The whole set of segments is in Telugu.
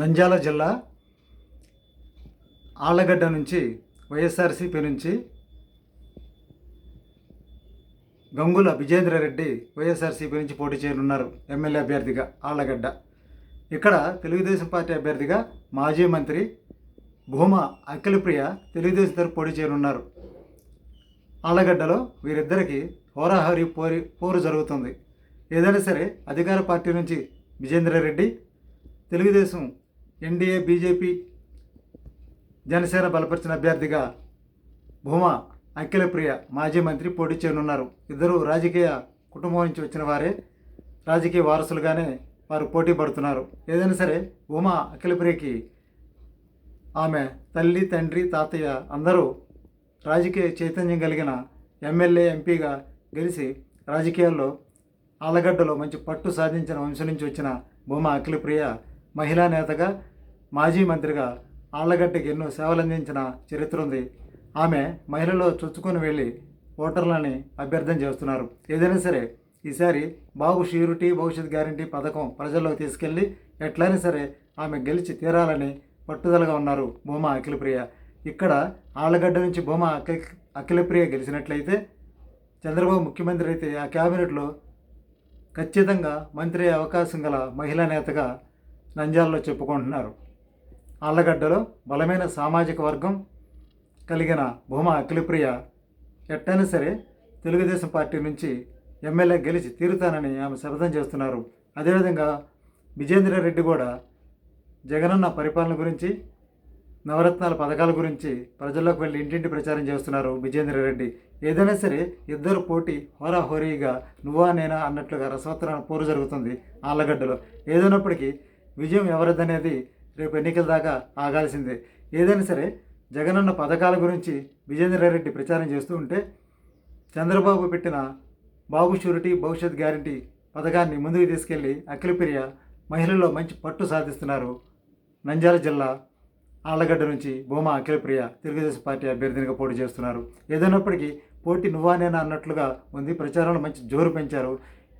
నంద్యాల జిల్లా ఆళ్ళగడ్డ నుంచి వైఎస్ఆర్సీపీ నుంచి గంగుల విజేంద్రరెడ్డి వైఎస్ఆర్సీపీ నుంచి పోటీ చేయనున్నారు ఎమ్మెల్యే అభ్యర్థిగా ఆళ్ళగడ్డ ఇక్కడ తెలుగుదేశం పార్టీ అభ్యర్థిగా మాజీ మంత్రి భూమా అఖిలప్రియ తెలుగుదేశం తరపు పోటీ చేయనున్నారు. ఆళ్ళగడ్డలో వీరిద్దరికి హోరాహోరీ పోరి పోరు జరుగుతుంది. ఏదైనా సరే అధికార పార్టీ నుంచి విజేంద్రరెడ్డి తెలుగుదేశం ఎన్డీఏ బీజేపీ జనసేన బలపరిచిన అభ్యర్థిగా భూమా అఖిలప్రియ మాజీ మంత్రి పోటీ చేయనున్నారు. ఇద్దరు రాజకీయ కుటుంబం నుంచి వచ్చిన వారే రాజకీయ వారసులుగానే వారు పోటీ పడుతున్నారు. ఏదైనా సరే భూమా అఖిలప్రియకి ఆమె తల్లి తండ్రి తాతయ్య అందరూ రాజకీయ చైతన్యం కలిగిన ఎమ్మెల్యే ఎంపీగా గెలిచి రాజకీయాల్లో ఆలగడ్డలో మంచి పట్టు సాధించిన వంశం నుంచి వచ్చిన భూమా అఖిలప్రియ మహిళా నేతగా మాజీ మంత్రిగా ఆళ్ళగడ్డకి ఎన్నో సేవలందించిన చరిత్ర ఉంది. ఆమె మహిళలో చొచ్చుకొని వెళ్ళి ఓటర్లని అభ్యర్థన చేస్తున్నారు. ఏదైనా సరే ఈసారి బాబు షూరిటీ భవిష్యత్ గ్యారంటీ పథకం ప్రజల్లోకి తీసుకెళ్ళి ఎట్లయినా సరే ఆమె గెలిచి తీరాలని పట్టుదలగా ఉన్నారు భూమా అఖిలప్రియ. ఇక్కడ ఆళ్ళగడ్డ నుంచి భూమా అఖి అఖిలప్రియ గెలిచినట్లయితే చంద్రబాబు ముఖ్యమంత్రి అయితే ఆ క్యాబినెట్లో ఖచ్చితంగా మంత్రి అయ్యే అవకాశం గల మహిళా నేతగా నంద్యాలలో చెప్పుకుంటున్నారు. ఆళ్ళగడ్డలో బలమైన సామాజిక వర్గం కలిగిన భూమా అఖిలప్రియ ఎట్టైనా సరే తెలుగుదేశం పార్టీ నుంచి ఎమ్మెల్యే గెలిచి తీరుతానని ఆమె శపథం చేస్తున్నారు. అదేవిధంగా విజేంద్ర రెడ్డి కూడా జగనన్న పరిపాలన గురించి నవరత్నాల పథకాల గురించి ప్రజల్లోకి వెళ్ళి ఇంటింటి ప్రచారం చేస్తున్నారు విజేంద్ర రెడ్డి. ఏదైనా సరే ఇద్దరు పోటీ హోరాహోరీగా నువ్వా నేనా అన్నట్లుగా రసవత్తరాన పోరు జరుగుతుంది ఆళ్ళగడ్డలో ఏదైనప్పటికీ విజయం ఎవరిదనేది రేపు ఎన్నికల దాకా ఆగాల్సిందే. ఏదైనా సరే జగనన్న పథకాల గురించి విజేంద్ర రెడ్డి ప్రచారం చేస్తూ ఉంటే చంద్రబాబు పెట్టిన బాబు షూరిటీ భవిష్యత్ గ్యారంటీ పథకాన్ని ముందుకు తీసుకెళ్ళి అఖిలప్రియ మహిళల్లో మంచి పట్టు సాధిస్తున్నారు నంద్యాల జిల్లా ఆళ్ళగడ్డ నుంచి భూమా అఖిలప్రియ తెలుగుదేశం పార్టీ అభ్యర్థినిగా పోటీ చేస్తున్నారు. ఏదైనప్పటికీ పోటీ నువ్వానేనా అన్నట్లుగా ఉంది. ప్రచారంలో మంచి జోరు పెంచారు.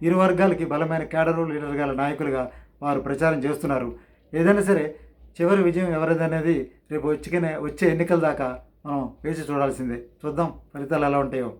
ఇరు వర్గాలకి బలమైన కేడరు లీడర్ గల నాయకులుగా వారు ప్రచారం చేస్తున్నారు. ఏదైనా సరే చివరి విజయం ఎవరిదనేది రేపు వచ్చికనే వచ్చే ఎన్నికల దాకా మనం వేచి చూడాల్సిందే. చూద్దాం ఫలితాలు ఎలా ఉంటాయో.